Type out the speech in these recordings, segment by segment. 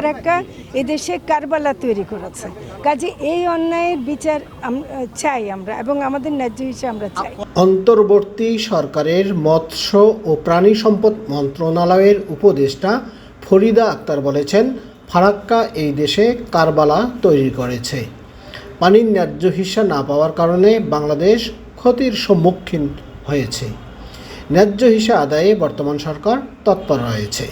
ফারাক্কা এদেশে কারবালা তৈরি করেছে। কাজে এই অন্যায়ের বিচার চাই আমরা এবং আমাদের ন্যায্য হিসেবে আমরা চাই। অন্তর্বর্তী সরকারের মৎস্য ও প্রাণী সম্পদ মন্ত্রণালয়ের উপদেষ্টা ফরিদা আক্তার বলেছেন, ফারাক্কা এই দেশে কারবালা তৈরি করেছে। পানির ন্যায্য হিসা না পাওয়ার কারণে বাংলাদেশ ক্ষতির সম্মুখীন হয়েছে। ন্যায্য হিসা আদায়ে বর্তমান সরকার তৎপর রয়েছে।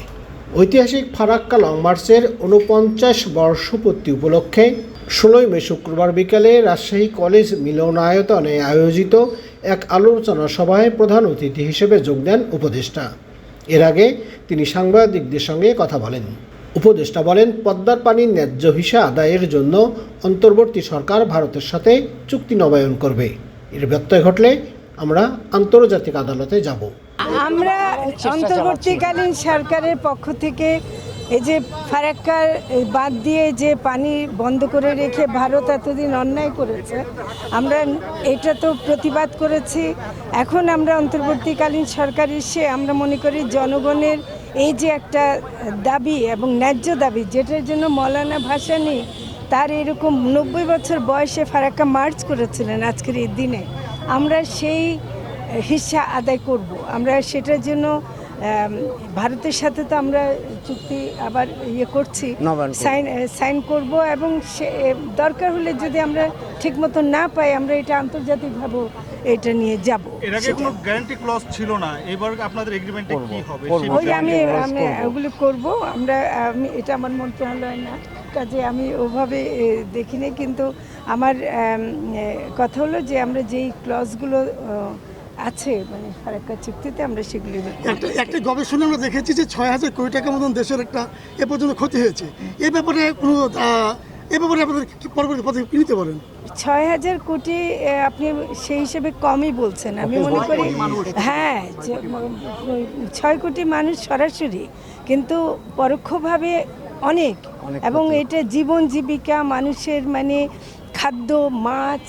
ঐতিহাসিক ফারাক্কা লং মার্চের উনপঞ্চাশ বর্ষপূর্তি উপলক্ষে ষোলোই মে শুক্রবার বিকালে রাজশাহী কলেজ মিলনায়তনে আয়োজিত এক আলোচনা সভায় প্রধান অতিথি হিসেবে যোগ দেন উপদেষ্টা। এর আগে তিনি সাংবাদিকদের সঙ্গে কথা বলেন। উপদেষ্টা বলেন, পদ্মার পানির ন্যায্য হিসা আদায়ের জন্য অন্তর্বর্তী সরকার ভারতের সাথে চুক্তি নবায়ন করবে। এর ব্যত্যয় ঘটলে আমরা আন্তর্জাতিক আদালতে যাব। আমরা অন্তর্বর্তীকালীন সরকারের পক্ষ থেকে এই যে ফারাক্কার বাদ দিয়ে যে পানি বন্ধ করে রেখে ভারত এতদিন অন্যায় করেছে, আমরা এটা তো প্রতিবাদ করেছি। এখন আমরা অন্তর্বর্তীকালীন সরকার এসে আমরা মনে করি জনগণের এই যে একটা দাবি এবং ন্যায্য দাবি, যেটার জন্য মৌলানা ভাসানি তার এরকম নব্বই বছর বয়সে ফারাক্কা মার্চ করেছিলেন আজকের এই দিনে আমরা সেই হিসা আদায় করব। আমরা সেটার জন্য ভারতের সাথে তো আমরা চুক্তি আবার ইয়ে করছি সাইন সাইন করব এবং সে দরকার হলে যদি আমরা ঠিকমতো না পাই আমরা এটা আন্তর্জাতিকভাবে এটা নিয়ে যাব। এর আগে কোনো গ্যারান্টি ক্লজ ছিল না। এবার আপনাদের এগ্রিমেন্টে কি হবে? ওই আমি আমি। ওগুলো করব। আমরা আমি এটা আমার মন্ত্রণালয় না। কাজে আমি ওভাবে এ, দেখিনি। কিন্তু আমার কথা হলো যে আমরা যেই ক্লজগুলো আছে মানে ফারাক্কা চুক্তিতে আমরা সেগুলি একটা একটা গবেষণা আমরা দেখেছি যে ছয় হাজার কোটি টাকার মতন দেশের একটা এ পর্যন্ত ক্ষতি হয়েছে। এ ব্যাপারে কোনো এ ব্যাপারে আপনাদের কি পরবর্তী পদক্ষেপ নিতে পারেন ছয় হাজার কোটি আপনি সেই হিসেবে কমই বলছেন। আমি মনে করি হ্যাঁ ছয় কোটি মানুষ সরাসরি কিন্তু পরোক্ষভাবে অনেক। এবং এটা জীবন জীবিকা মানুষের মানে খাদ্য মাছ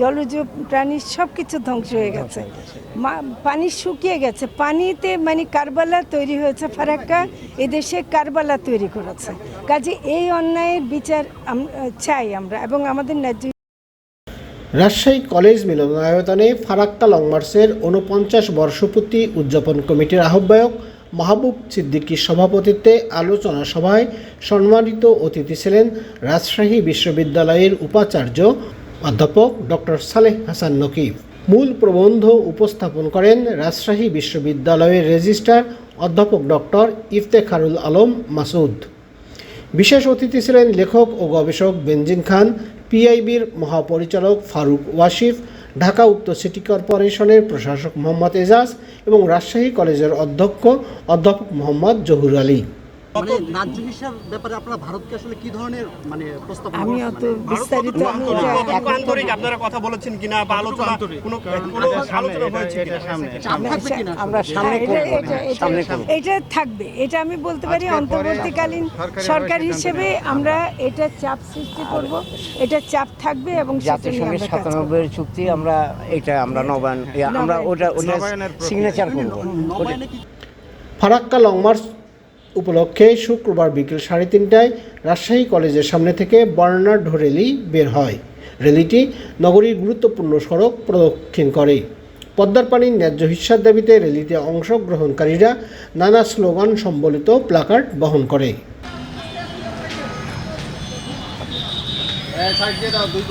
জলজ প্রাণী সব কিছু ধ্বংস হয়ে গেছে। পানি শুকিয়ে গেছে। পানিতে মানে কারবালা তৈরি হয়েছে ফারাক্কা এদেশে কারবালা তৈরি করেছে। কাজে এই অন্যায়ের বিচার চাই আমরা এবং আমাদের ন্যায্য রাজশাহী কলেজ মিলনায়তনে ফারাক্কা লং মার্চের উনপঞ্চাশ বর্ষপূর্তি উদযাপন কমিটির আহ্বায়ক মাহবুব সিদ্দিকীর সভাপতিত্বে আলোচনা সভায় সম্মানিত অতিথি ছিলেন রাজশাহী বিশ্ববিদ্যালয়ের উপাচার্য অধ্যাপক ডক্টর সালেহ হাসান নকিব। মূল প্রবন্ধ উপস্থাপন করেন রাজশাহী বিশ্ববিদ্যালয়ের রেজিস্ট্রার অধ্যাপক ডক্টর ইফতেখারুল আলম মাসুদ। বিশেষ অতিথি ছিলেন লেখক ও গবেষক বেনজিন খান, পিআইবির মহাপরিচালক ফারুক ওয়াসিফ ঢাকা উত্তর সিটি কর্পোরেশনের প্রশাসক মোহাম্মদ এজাজ এবং রাজশাহী কলেজের অধ্যক্ষ অধ্যাপক মোহাম্মদ জহুর আলী। মানে ন্যায্য হিসাব ব্যাপারে আপনারা ভারতকে আসলে কি ধরনের মানে প্রস্তাব আমি অত বিস্তারিত আমি এটা আন্তরিক আপনারা কথা বলেছেন কিনা বা আলোচনা কোনো কোনো আলোচনা হয়েছে কিনা? চাপ থাকবে আমরা সামনে এটা- সামনে থাকবে। এটা আমি বলতে পারি অন্তর্বর্তীকালীন সরকার হিসেবে আমরা এটা চাপ সৃষ্টি করব এটা চাপ থাকবে এবং জাতিসংঘের আমরা সাতানব্বই চুক্তি আমরা এটা আমরা নবায়ন আমরা ওটা ওটা সিগনেচার করব। ফারাক্কা লং মার্চ উপলক্ষে শুক্রবার বিকেল সাড়ে তিনটায় রাজশাহী কলেজের সামনে থেকে বর্ণাঢ্য র্যালি বের হয়। র্যালিটি নগরীর গুরুত্বপূর্ণ সড়ক প্রদক্ষিণ করে। পদ্মার পানির ন্যায্য হিস্যার দাবিতে র্যালিতে অংশগ্রহণকারীরা নানা স্লোগান সম্বলিত প্লাকার্ড বহন করে। দুই